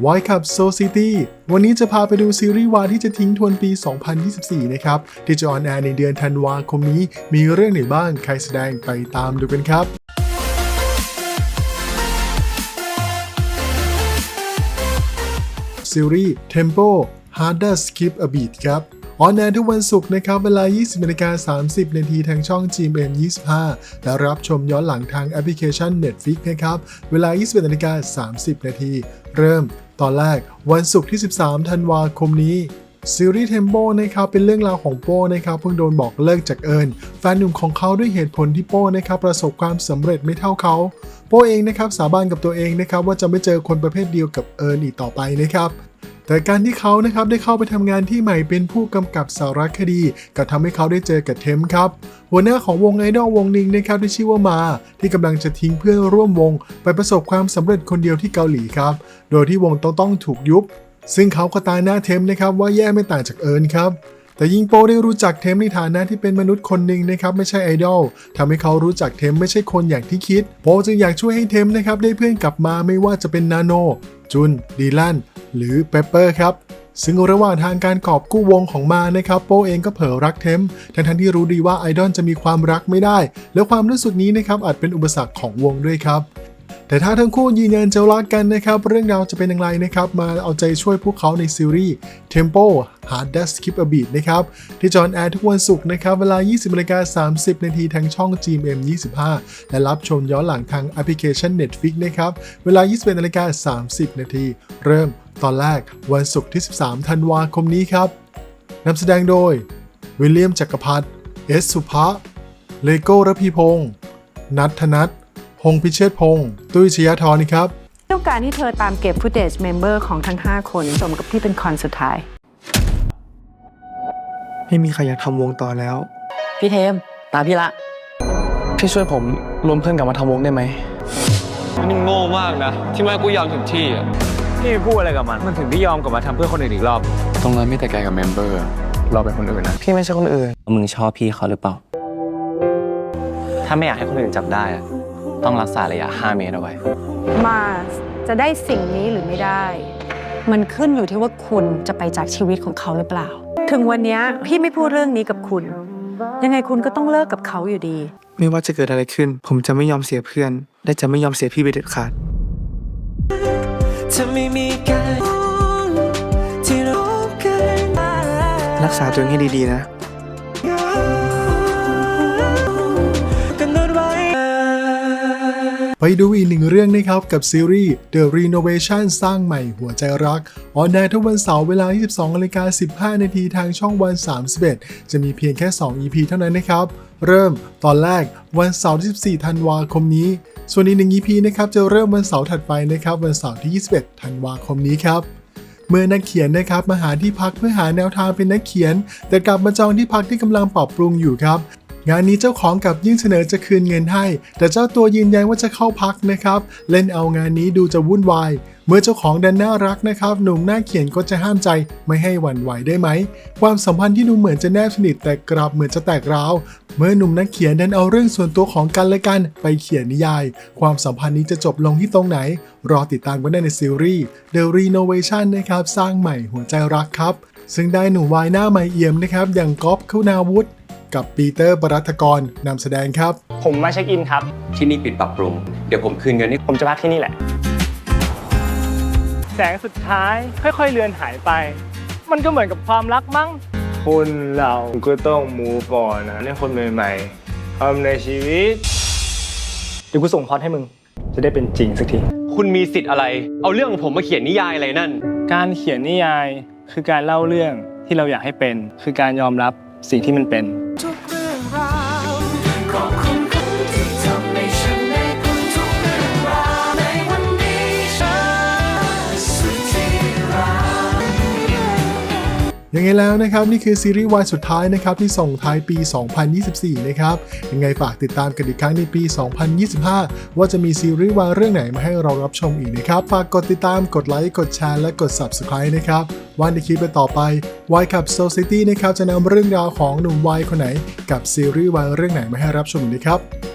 Y Cup Soul City วันนี้จะพาไปดูซีรีส์วายที่จะทิ้งทวนปี 2024 นะครับ ที่จะออนแอร์ในเดือนธันวาคมนี้ มีเรื่องไหนบ้าง ใครแสดงไปตามดูกันครับซีรีส์ Tempo Harder Skip a Beat ครับออนแอร์ทุกวันศุกร์นะครับ เวลา 20นาฬิกา30 นาทีทางช่อง GMM 25 และรับชมย้อนหลังทางแอปพลิเคชัน Netflix นะครับ เวลา 21นาฬิกา30 นาที เริ่ม ตอนแรกวันศุกร์ที่ 13 ธันวาคมนี้ซีรีส์เทมโบนะครับเป็นเรื่องราวของโป้นะครับเพิ่งโดนบอกเลิกจากเอิญแฟนหนุ่มของเขาด้วยเหตุผลที่โป้นะครับประสบความสำเร็จไม่เท่าเขาโป้เองนะครับสาบานกับตัวเองนะครับว่าจะไม่เจอคนประเภทเดียวกับเอิญอีกต่อไปนะครับ แต่การที่เขานะครับได้เข้าไปทำงานที่ใหม่เป็นผู้กำกับสารคดี ก็ทำให้เขาได้เจอกับเทมครับหัวหน้าของวงไอดอลวงหนึ่งนะครับที่ชื่อว่ามา ที่กำลังจะทิ้งเพื่อนร่วมวง ไปประสบความสำเร็จคนเดียวที่เกาหลีครับ โดยที่วงต้องต้องถูกยุบ ซึ่งเขาก็ตายหน้าเทมนะครับว่าแย่ไม่ต่างจากเอิญครับแต่ยิงโปได้รู้จักเทมในฐานะที่เป็นมนุษย์คนหนึ่งนะครับไม่ใช่ไอดอลทำให้เขารู้จักเทมไม่ใช่คนอย่างที่คิด โปจึงอยากช่วยให้เทมนะครับได้เพื่อนกลับมาไม่ว่าจะเป็นนาโน จุน ดีลัน หรือเปเปอร์ครับซึ่งระหว่างทางการกอบกู้วงของมานะครับโปเองก็เผลอรักเทมทั้งทั้งที่รู้ดีว่าไอดอลจะมีความรักไม่ได้ แล้วความรู้สึกนี้นะครับอาจเป็นอุปสรรคของวงด้วยครับ แต่ถ้าทั้งคู่ยืนยันจะรักกันนะครับเรื่องราวจะเป็นอย่างไรนะครับมาเอาใจช่วยพวกเขาในซีรีส์ Tempo Hard Dash Skip a Beat นะครับที่จอนแอร์ทุกวันศุกร์นะครับเวลา 20นาฬิกา30 นาทีทางช่อง GMM 25 และรับชมย้อนหลังทางแอปพลิเคชัน Netflix นะครับเวลา 21นาฬิกา30 นาทีเริ่มตอนแรกวันศุกร์ที่ 13 ธันวาคมนี้ครับนำแสดงโดย วิลเลียมจักรพัฒน์เอสสุภะเลโก้ระพีพงศ์นัทธนัท พงษ์พิเชษพงศ์ตุ้ยชยธรนี่ครับต้องการให้เธอตามเก็บ footage member ของทั้ง 5 คนสมกับที่เป็นคอนสุดท้าย ไม่มีใครอยากทำวงต่อแล้ว พี่เทม ตามพี่ละ พี่ช่วยผมรวมเพื่อนกลับมาทำวงได้ไหมนี่โง่มากนะ ที่แม่กูยอมถึงที่อะพี่พูดอะไรกับมัน มันถึงได้ยอมกลับมาทำเพื่อคนอื่นอีกรอบ ตรงนั้นไม่แต่แกกับเมมเบอร์ เราเป็นคนอื่นนะ พี่ไม่ใช่คนอื่น มึงชอบพี่เขาหรือเปล่า ถ้าไม่อยากให้คนอื่นจับได้อะ ต้องรักษาระยะ 5 เมตรเอาไว้ มาจะได้สิ่งนี้หรือไม่ได้ มันขึ้นอยู่ที่ว่าคุณจะไปจากชีวิตของเขาหรือเปล่า ถึงวันเนี้ยพี่ไม่พูดเรื่องนี้กับคุณ ยังไงคุณก็ต้องเลิกกับเขาอยู่ดี ไม่ว่าจะเกิดอะไรขึ้น ผมจะไม่ยอมเสียเพื่อน และจะไม่ยอมเสียพี่ไปเด็ดขาดรักษาตัวเองให้ดีๆนะ ไปดูอีกหนึ่งเรื่องนะครับ กับซีรีส์ The Renovation สร้างใหม่หัวใจรัก ออนแอร์ทุกวันเสาร์เวลา 22นาฬิกา15 นาทีทางช่องวัน 31 จะมีเพียงแค่ 2 EP เท่านั้นนะครับ เริ่มตอนแรกวันเสาร์ที่14ธันวาคมนี้ ส่วนอีกหนึ่ง EP นะครับจะเริ่มวันเสาร์ถัดไปนะครับวันเสาร์ที่ 21 ธันวาคมนี้ครับเมื่อนักเขียนนะครับมาหาที่พักเพื่อหาแนวทางเป็นนักเขียน แต่กลับมาจองที่พักที่กำลังปรับปรุงอยู่ครับ งานนี้เจ้าของกับยื่นเสนอจะคืนเงินให้ แต่เจ้าตัวยืนยันว่าจะเข้าพักนะครับ เล่นเอางานนี้ดูจะวุ่นวาย เมื่อเจ้าของดันน่ารักนะครับ หนุ่มหน้าเขียนก็จะห้ามใจไม่ให้หวั่นไหวได้ไหม ความสัมพันธ์ที่ดูเหมือนจะแนบสนิทแต่กลับเหมือนจะแตกร้าว เมื่อหนุ่มนักเขียนดันเอาเรื่องส่วนตัวของกันและกัน ไปเขียนนิยาย ความสัมพันธ์นี้จะจบลงที่ตรงไหน รอติดตามกันได้ในซีรีส์ The Renovation นะครับสร้างใหม่หัวใจรักครับซึ่งได้หนุ่มวายหน้าใหม่เอี่ยมนะครับอย่างก๊อฟคุณาวุธ กับปีเตอร์บรัตกรนำแสดงครับ ผมมาเช็คอินครับ ที่นี่ปิดปรับปรุง เดี๋ยวผมคืนเงินให้ผมจะพักที่นี่แหละ แสงสุดท้ายค่อย ๆ เลือนหายไป มันก็เหมือนกับความรักมั้งคนเราก็ต้องมูฟออนนะเรื่องคนใหม่ๆทำในชีวิต เดี๋ยวกูส่งพอดให้มึง จะได้เป็นจริงสักที คุณมีสิทธิ์อะไร เอาเรื่องของผมมาเขียนนิยายอะไรนั่น การเขียนนิยายคือการเล่าเรื่องที่เราอยากให้เป็น คือการยอมรับสิ่งที่มันเป็น ยังไงแล้วนะครับนี่คือซีรีส์วายสุดท้ายนะครับที่ส่งท้ายปี 2024 นะครับยังไงฝากติดตามกันอีกครั้งในปี 2025 ว่าจะมีซีรีส์วายเรื่องไหนมาให้เรารับชมอีกนะครับฝากกดติดตามกดไลค์กดแชร์และกด Subscribe นะครับวันในคลิปไปต่อไป Y กับ Soul City นะครับจะนำเรื่องราวของหนุ่มวายคนไหน กับซีรีส์วายเรื่องไหนมาให้รับชมอีกนะครับ